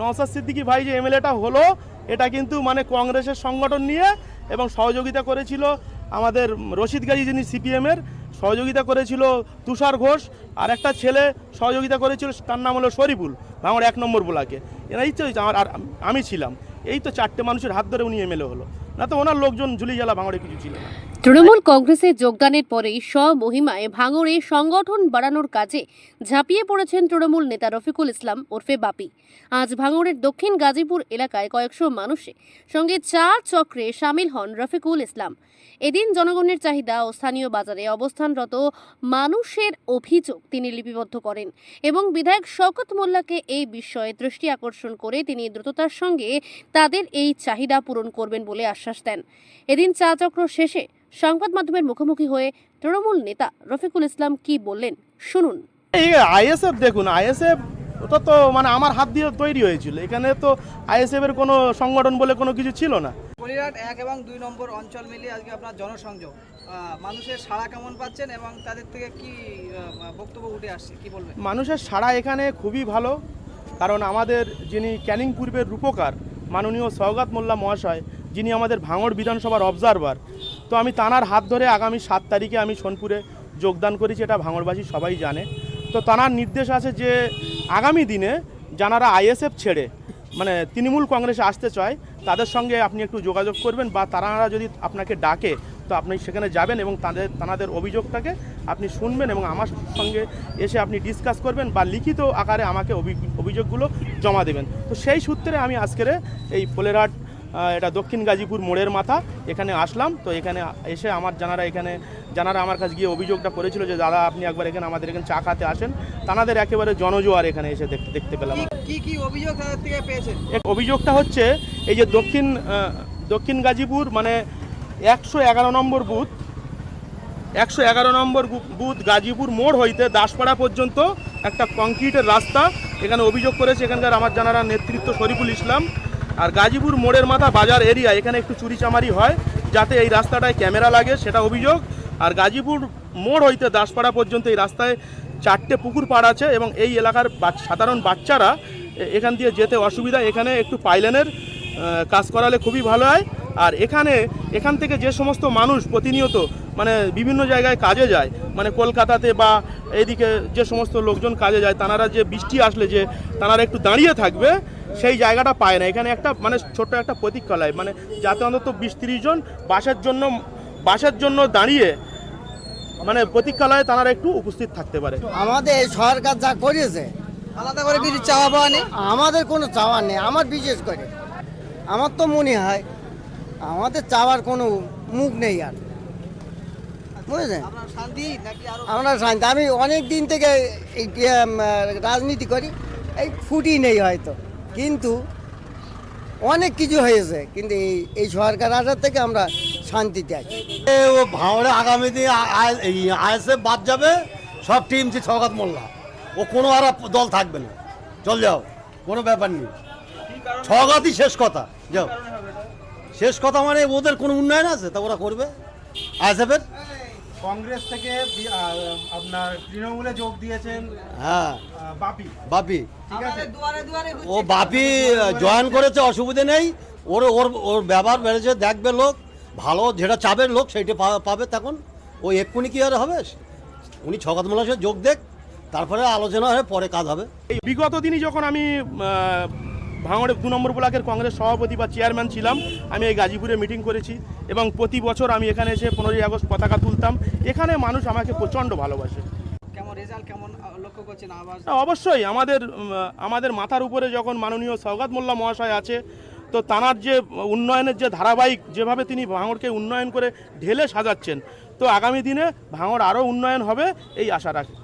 নওসাদ সিদ্দিকি ভাই যে এমএলএটা হলো, এটা কিন্তু মানে কংগ্রেসের সংগঠন নিয়ে এবং সহযোগিতা করেছিল আমাদের রশিদ গাজী যিনি সিপিএমের, সহযোগিতা করেছিল তুষার ঘোষ, আর একটা ছেলে সহযোগিতা করেছিল, তার নাম হলো শরীফুল ভাঙড় এক নম্বর বোলাকে। এরাই তো আমার, আর আমি ছিলাম। এই তো চারটে মানুষের হাত ধরে উনি এমএলএ হলো। না তো ওনার লোকজন ঝুলি জ্বালা ভাঙড়ে কিছু ছিল না। তৃণমূল কংগ্রেসে যোগদানের পরেই স্বমহিমায় ভাঙড়ে সংগঠন বাড়ানোর কাজে ঝাঁপিয়ে পড়েছেন তৃণমূল নেতা রফিকুল ইসলাম ওরফে বাপি। আজ ভাঙড়ের দক্ষিণ গাজীপুর এলাকায় কয়েকশো মানুষে সঙ্গে চা চক্রে সামিল হন রফিকুল ইসলাম। এদিন জনগণের চাহিদা ও স্থানীয় বাজারে অবস্থানরত মানুষের অভিযোগ তিনি লিপিবদ্ধ করেন এবং বিধায়ক শওকত মোল্লাকে এই বিষয়ে দৃষ্টি আকর্ষণ করে তিনি দ্রুততার সঙ্গে তাদের এই চাহিদা পূরণ করবেন বলে আশ্বাস দেন। এদিন চা চক্র শেষে সংবাদ মাধ্যমের মুখোমুখি হয়ে তৃণমূল নেতা রফিকুল ইসলাম কি বললেন শুনুন। এই আইএসএফ দেখুন আইএসএফ ওটা তো মানে আমার হাত দিয়ে তৈরি হয়েছিল। এখানে তো আইএসএফ এর কোনো সংগঠন বলে কোনো কিছু ছিল না। কলিরাট এক এবং দুই নম্বর অঞ্চল মিলিয়ে আজকে আপনার জনসংযোগ। মানুষের সাড়া কেমন পাচ্ছেন এবং তাদের থেকে কি বক্তব্য উঠে আসছে কি বলবেন? মানুষের সাড়া এখানে খুবই ভালো কারণ আমাদের যিনি ক্যানিং পূর্বের রূপকার মাননীয় সৌগাত মোল্লা মহাশয় যিনি আমাদের ভাঙড় বিধানসভার অবজারভার তো আমি তানার হাত ধরে আগামী সাত তারিখে আমি সোনপুরে যোগদান করেছি এটা ভাঙড়বাসী সবাই জানে। তো তানার নির্দেশ আছে যে আগামী দিনে যারা আইএসএফ ছেড়ে মানে তৃণমূল কংগ্রেসে আসতে চায় তাদের সঙ্গে আপনি একটু যোগাযোগ করবেন বা তারা যদি আপনাকে ডাকে তো আপনি সেখানে যাবেন এবং তাদের তাদের অভিযোগটাকে আপনি শুনবেন এবং আমার সঙ্গে এসে আপনি ডিসকাস করবেন বা লিখিত আকারে আমাকে অভি- অভিযোগগুলো জমা দেবেন। তো সেই সূত্রে আমি আজকের এই ফোলেরহাট আহ, এটা দক্ষিণ গাজীপুর মোড়ের মাথা এখানে আসলাম। তো এখানে এসে আমার জানারা এখানে জানারা আমার কাছে গিয়ে অভিযোগটা করেছিল যে দাদা আপনি একবার এখানে আমাদের এখানে চা খাতে আসেন। তানাদের একেবারে জনজোয়ার এখানে এসে দেখতে দেখতে পেলাম। কি- কি কি অভিযোগ থেকে পেয়েছেন? অভিযোগটা হচ্ছে এই যে দক্ষিণ দক্ষিণ গাজীপুর মানে একশো এগারো নম্বর বুথ একশো এগারো নম্বর বুথ গাজীপুর মোড় হইতে দাসপাড়া পর্যন্ত একটা কংক্রিটের রাস্তা। এখানে অভিযোগ করেছে এখানকার আমার জানারা নেতৃত্ব শরীফুল ইসলাম। আর গাজীপুর মোড়ের মাথা বাজার এরিয়া, এখানে একটু চুরিচামারি হয়, যাতে এই রাস্তাটায় ক্যামেরা লাগে, সেটা অভিযোগ। আর গাজীপুর মোড় হইতে দাসপাড়া পর্যন্ত এই রাস্তায় চারটে পুকুর পাড় আছে এবং এই এলাকার সাধারণ বাচ্চারা এখান দিয়ে যেতে অসুবিধা। এখানে একটু পাইলেনের কাজ করালে খুবই ভালো হয়। আর এখানে, এখান থেকে যে সমস্ত মানুষ প্রতিনিয়ত মানে বিভিন্ন জায়গায় কাজে যায় মানে কলকাতাতে বা এইদিকে যে সমস্ত লোকজন কাজে যায়, তানারা যে বৃষ্টি আসলে যে, তানারা একটু দাঁড়িয়ে থাকবে সেই জায়গাটা পায় না। এখানে একটা মানে ছোট্ট একটা প্রতীক্ষালয় মানে যাতে অন্তত বিশ তিরিশ জন বাসের জন্য বাসের জন্য দাঁড়িয়ে মানে প্রতীক্ষালয়ে তারা একটু উপস্থিত থাকতে পারে। আমাদের এই সরকার যা করেছে আলাদা করে কিছু চাওয়া পাওয়া নেই। আমাদের কোনো চাওয়ার নেই আমার বিশেষ করে। আমার তো মনে হয় আমাদের চাওয়ার কোনো মুখ নেই আর। বুঝলেন? আপনার শান্তি নাকি আরও? আমরা শান্তি। আমি অনেক দিন থেকে রাজনীতি করি এই ফুটি নেই হয়তো। কিন্তু অনেক কিছু হয়েছে, কিন্তু এই এই সরকার আসার থেকে আমরা শান্তিতে আছি। ও ভাঁড়ে আগামী দিন আইএসএফ বাদ যাবে, সব টিম যে সৌগাত মোল্লা। ও কোনো আর দল থাকবে না। চল যাও, কোনো ব্যাপার নেই। সৌগাতই শেষ কথা। যাও। শেষ কথা মানে ওদের কোনো উন্নয়ন আছে? তা ওরা করবে? আইএসএফের? কংগ্রেস থেকে আপনার তৃণমূলে যোগ দিয়েছেন হ্যাঁ। বাপি। বাপি। ঠিক আছে? আমাদের দুয়ারে দুয়ারে ও বাপি জয়েন করেছে অসুবিধে নেই। ওর ওর ওর ব্যবহার বেড়েছে দেখবে লোক ভালো যেটা চাবে লোক সেইটা পাবে তখন। ও এক্ষুনি কি আর হবে? উনি ছগাত মোল্লার সাথে যোগ দেখ তারপরে আলোচনা হয়ে পরে কাজ হবে। এই বিগত দিনই যখন আমি ভাঙড়ের দু নম্বর ব্লকের কংগ্রেস সভাপতি বা চেয়ারম্যান ছিলাম। আমি এই গাজীপুরে মিটিং করেছি এবং প্রতি বছর আমি এখানে এসে পনেরোই আগস্ট পতাকা তুলতাম। এখানে মানুষ আমাকে প্রচণ্ড ভালোবাসে। অবশ্যই আমাদের আমাদের মাথার উপরে যখন মাননীয় সৌগাত মোল্লা মহাশয় আছে তো তানার যে উন্নয়নের যে ধারাবাহিক যেভাবে তিনি ভাঙড়কে উন্নয়ন করে ঢেলে সাজাচ্ছেন তো আগামী দিনে ভাঙড় আরও উন্নয়ন হবে এই আশা রাখি